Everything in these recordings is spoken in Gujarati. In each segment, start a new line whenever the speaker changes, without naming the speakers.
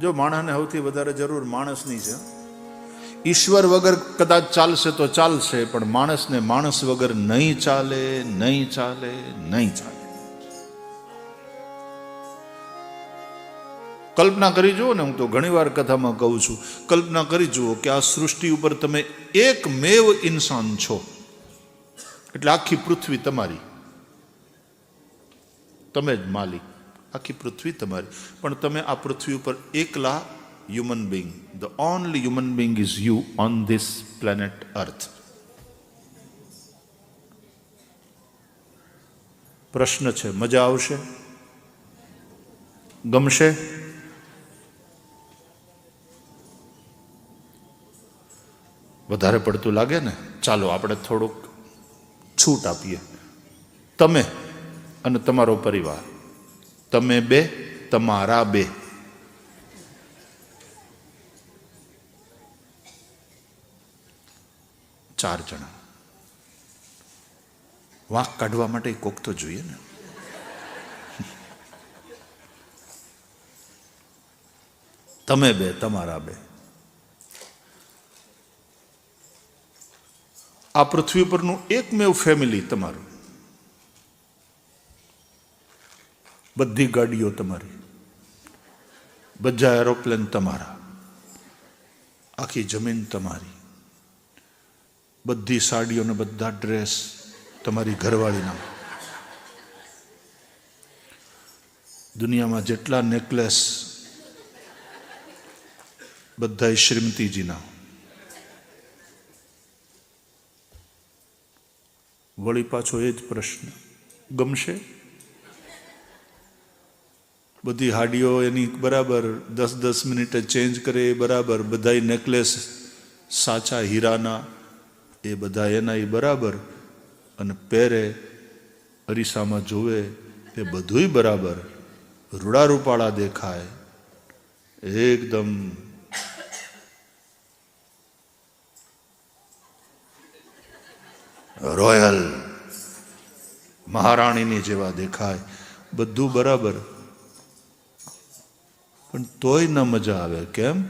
જો માણસને સૌથી વધારે જરૂર માણસની છે. ઈશ્વર વગર કદાચ ચાલશે તો ચાલશે, પણ માણસને માણસ વગર નહીં ચાલે નહીં ચાલે નહીં ચાલે. કલ્પના કરી જુઓ ને, હું તો ઘણીવાર કથામાં કહું છું, કલ્પના કરી જુઓ કે આ સૃષ્ટિ ઉપર તમે એકમેવ ઇન્સાન છો. એટલે આખી પૃથ્વી તમારી. તમે જ માલિક. આખી પૃથ્વી તમારી. પણ તમે આ પૃથ્વી ઉપર એકલા human being the only human being is you on this planet earth પ્રશ્ન છે, મજા આવશે? ગમશે? વધારે પડતું લાગે ને? ચાલો, આપણે થોડુંક છૂટ આપીએ. તમે અને તમારો પરિવાર. તમે બે, તમારા બે. ચાર જણા. વાંક કાઢવા માટે કોક તો જોઈએ ને. તમે બે, તમારા બે. આ પૃથ્વી પરનું એકમેવ ફેમિલી તમારું. બધી ગાડીઓ તમારી. બધા એરોપ્લેન તમારા. આખી જમીન તમારી. બધી સાડીઓ ને બધા ડ્રેસ તમારી ઘરવાળીના. દુનિયામાં જેટલા નેકલેસ બધા શ્રીમતીજીના. વળી પાછો એ જ પ્રશ્ન. ગમશે? બધી હાડીઓ એની બરાબર દસ દસ મિનિટે ચેન્જ કરે એ બરાબર બધાય નેકલેસ સાચા હીરાના, એ બધા એના એ બરાબર. અને પહેરે, અરીસામાં જોવે એ બધુંય બરાબર. રૂડા રૂપાળા દેખાય. એકદમ. રોયલ મહારાણીની જેવા દેખાય. બધું બરાબર. પણ તોય ન મજા આવે. કેમ?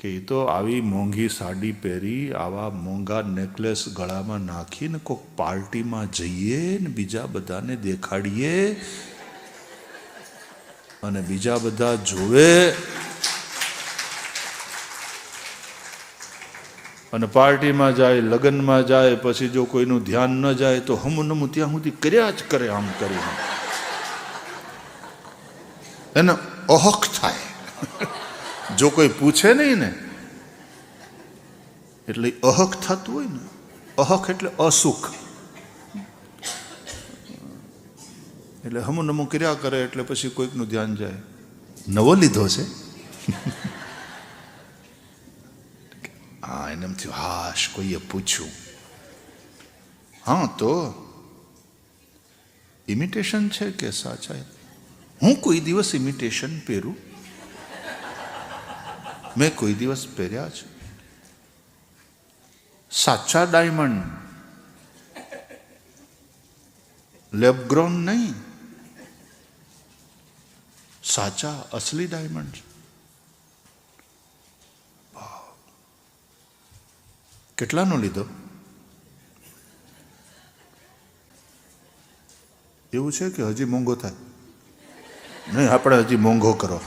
કે એ તો આવી મોંઘી સાડી પહેરી, આવા મોંઘા નેકલેસ ગળામાં નાખીને કોઈક પાર્ટીમાં જઈએ ને બીજા બધાને દેખાડીએ અને બીજા બધા જોવે અને પાર્ટીમાં જાય, લગ્નમાં જાય, પછી જો કોઈનું ધ્યાન ન જાય તો હમું નમું ત્યાં સુધી કર્યા જ કરે આમ કરીને. એને અહક થાય. જો કોઈ પૂછે નહીં ને, એટલે અહક થતું હોય ને, અહક એટલે અસુખ. એટલે હમુ નમું કર્યા કરે એટલે પછી કોઈકનું ધ્યાન જાય. નવો લીધો છે. હા, એને એમ થયું, હાશ, કોઈએ પૂછ્યું. હા, તો ઇમિટેશન છે કે સાચા? હું કોઈ દિવસ ઇમિટેશન પહેરું? મેં કોઈ દિવસ પહેર્યા છે સાચા ડાયમંડ લેબગ્રોન નહીં. સાચા, અસલી ડાયમંડ કેટલાનો લીધો? એવું છે કે હજી મોંઘો થાય? નહીં, આપણે હજી મોંઘો કરો.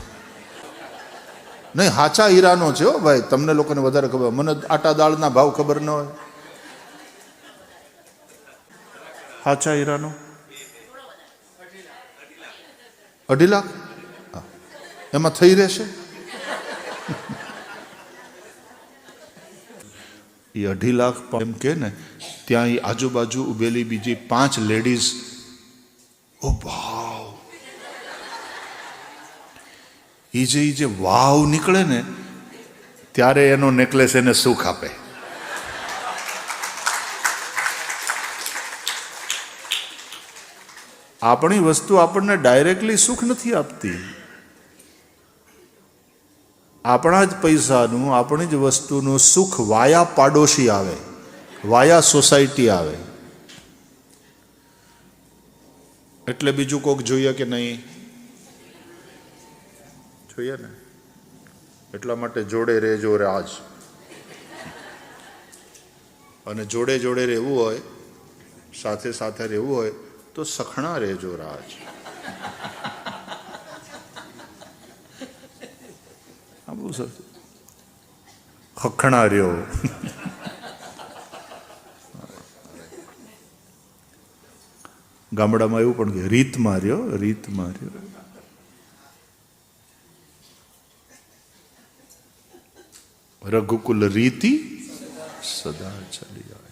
નહીં, હાચા હીરાનો છે હો, ભાઈ. તમને લોકોને વધારે ખબર. મને આટા દાળના ભાવ ખબર ન હોય. હાચા હીરાનો? અઢી લાખ. એમાં થઈ રહેશે? એ અઢી લાખ એમ કે ને, ત્યાં એ આજુબાજુ ઉભેલી બીજી પાંચ લેડીઝ ઓ વાવ એ જે જે વાવ નીકળે ને, ત્યારે એનો નેકલેસ એને સુખ આપે. આપણી વસ્તુ આપણને ડાયરેક્ટલી સુખ નથી આપતી. આપણા જ પૈસાનું, આપણી જ વસ્તુનું સુખ વાયા પાડોશી આવે, વાયા સોસાયટી આવે. એટલે બીજું કોક જોઈએ કે નહીં? જોઈએ ને, એટલા માટે જોડે રહેજો રાજ અને જોડે જોડે રહેવું હોય, સાથે સાથે રહેવું હોય, તો સખણા રહેજો રાજ બહુ સરસ. ખખણા રહ્યો. ગામડામાં એવું પણ કે રીતમાં રહ્યો રીતમાં રહ્યો. રઘુકુલ રીતિ સદા ચાલી